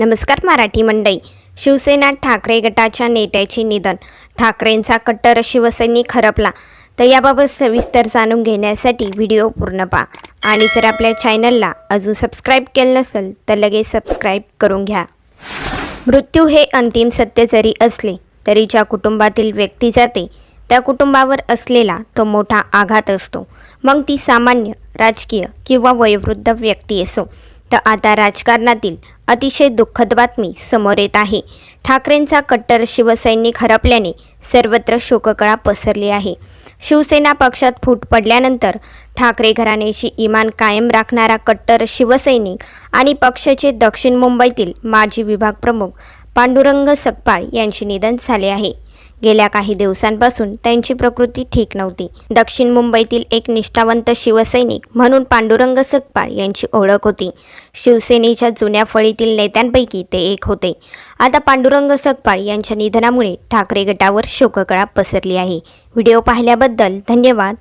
नमस्कार मराठी मंडई शिवसेना ठाकरे गटाच्या नेत्याचे निधन. ठाकरेंचा कट्टर शिवसैनिक हरपला. तर याबाबत सविस्तर जाणून घेण्यासाठी व्हिडिओ पूर्ण पहा. आणि जर आपल्या चॅनलला अजून सबस्क्राईब केलं नसेल तर लगेच सबस्क्राईब करून घ्या. मृत्यू हे अंतिम सत्य जरी असले तरी ज्या कुटुंबातील व्यक्ती जाते त्या कुटुंबावर असलेला तो मोठा आघात असतो. मग ती सामान्य राजकीय किंवा वयोवृद्ध व्यक्ती असो. तर आता राजकारणातील अतिशय दुःखद बातमी समोर येत आहे. ठाकरेंचा कट्टर शिवसैनिक हरपल्याने सर्वत्र शोककळा पसरली आहे. शिवसेना पक्षात फूट पडल्यानंतर ठाकरे घराण्याची इमान कायम राखणारा कट्टर शिवसैनिक आणि पक्षाचे दक्षिण मुंबईतील माजी विभाग प्रमुख पांडुरंग सकपाळ यांचे निधन झाले आहे. गेल्या काही दिवसांपासून त्यांची प्रकृती ठीक नव्हती. दक्षिण मुंबईतील एक निष्ठावंत शिवसैनिक म्हणून पांडुरंग सकपाळ यांची ओळख होती. शिवसेनेच्या जुन्या फळीतील नेत्यांपैकी ते एक होते. आता पांडुरंग सकपाळ यांच्या निधनामुळे ठाकरे गटावर शोककळा पसरली आहे. व्हिडिओ पाहिल्याबद्दल धन्यवाद.